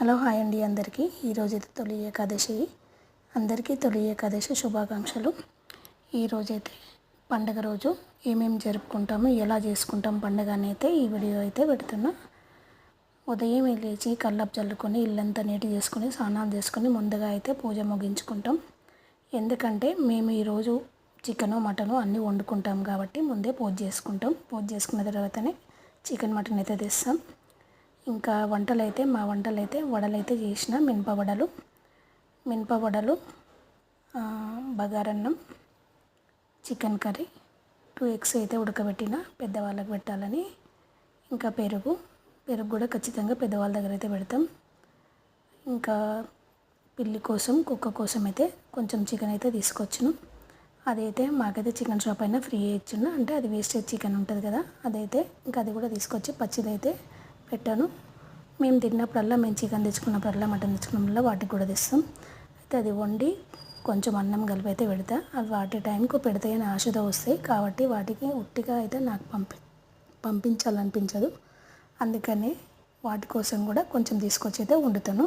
Hello hi అండి అందరికీ. ఈరోజు అయితే తొలి ఏకాదశి. అందరికీ తొలి ఏకాదశి శుభాకాంక్షలు. ఈరోజైతే పండగ రోజు ఏమేమి జరుపుకుంటాము ఎలా చేసుకుంటాం పండగ అయితే ఈ వీడియో అయితే పెడుతున్నా. ఉదయం లేచి కల్లపు చల్లుకొని ఇల్లంతా నీటి చేసుకొని స్నానాలు చేసుకొని ముందుగా అయితే పూజ ముగించుకుంటాం. ఎందుకంటే మేము ఈరోజు చికెను మటను అన్నీ వండుకుంటాం కాబట్టి ముందే పూజ చేసుకుంటాం. పూజ చేసుకున్న తర్వాతనే చికెన్ మటన్ అయితే తెస్తాం. ఇంకా వంటలు అయితే మా వంటలు అయితే వడలు అయితే చేసిన మినప వడలు. మినప వడలు బగారన్నం చికెన్ కర్రీ టూ ఎగ్స్ అయితే ఉడకబెట్టిన పెద్దవాళ్ళకి పెట్టాలని. ఇంకా పెరుగు పెరుగు కూడా ఖచ్చితంగా పెద్దవాళ్ళ దగ్గర అయితే పెడతాం. ఇంకా పిల్లి కోసం కుక్క కోసం అయితే కొంచెం చికెన్ అయితే తీసుకొచ్చును. అదైతే మాకైతే చికెన్ షాప్ అయినా ఫ్రీ ఇచ్చిన అంటే అది వేస్టేజ్ చికెన్ ఉంటుంది కదా అదైతే ఇంకా అది కూడా తీసుకొచ్చి పచ్చిదైతే పెట్టాను. మేము తిన్నప్పుడల్లా మేము చికెన్ తెచ్చుకున్నప్పుడల్లా మటన్ తెచ్చుకున్నప్పుడల్లా వాటికి కూడా తెస్తాం. అయితే అది వండి కొంచెం అన్నం కలిపి అయితే పెడతా. అవి వాటి టైంకు పెడతాయని ఆశతో వస్తాయి. కాబట్టి వాటికి ఉట్టిగా అయితే నాకు పంపి పంపించాలనిపించదు. అందుకని వాటి కోసం కూడా కొంచెం తీసుకొచ్చి అయితే వండుతాను.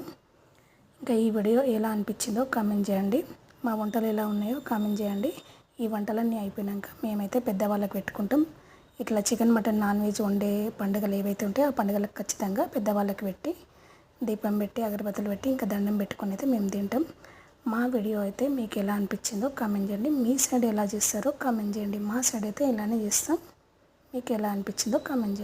ఇంకా ఈ వీడియో ఎలా అనిపించిందో కామెంట్ చేయండి. మా వంటలు ఎలా ఉన్నాయో కామెంట్ చేయండి. ఈ వంటలన్నీ అయిపోయినాక మేమైతే పెద్దవాళ్ళకి పెట్టుకుంటాం. ఇట్లా చికెన్ మటన్ నాన్ వెజ్ వండే పండుగలు ఏవైతే ఉంటాయో ఆ పండుగలకు ఖచ్చితంగా పెద్దవాళ్ళకి పెట్టి దీపం పెట్టి అగరబత్తులు పెట్టి ఇంకా దండం పెట్టుకుని అయితే మేము తింటాం. మా వీడియో అయితే మీకు ఎలా అనిపించిందో కామెంట్ చేయండి. మీ సైడ్ ఎలా చేస్తారో కామెంట్ చేయండి. మా సైడ్ అయితే ఇలానే చేస్తాం. మీకు ఎలా అనిపించిందో కామెంట్ చేయండి.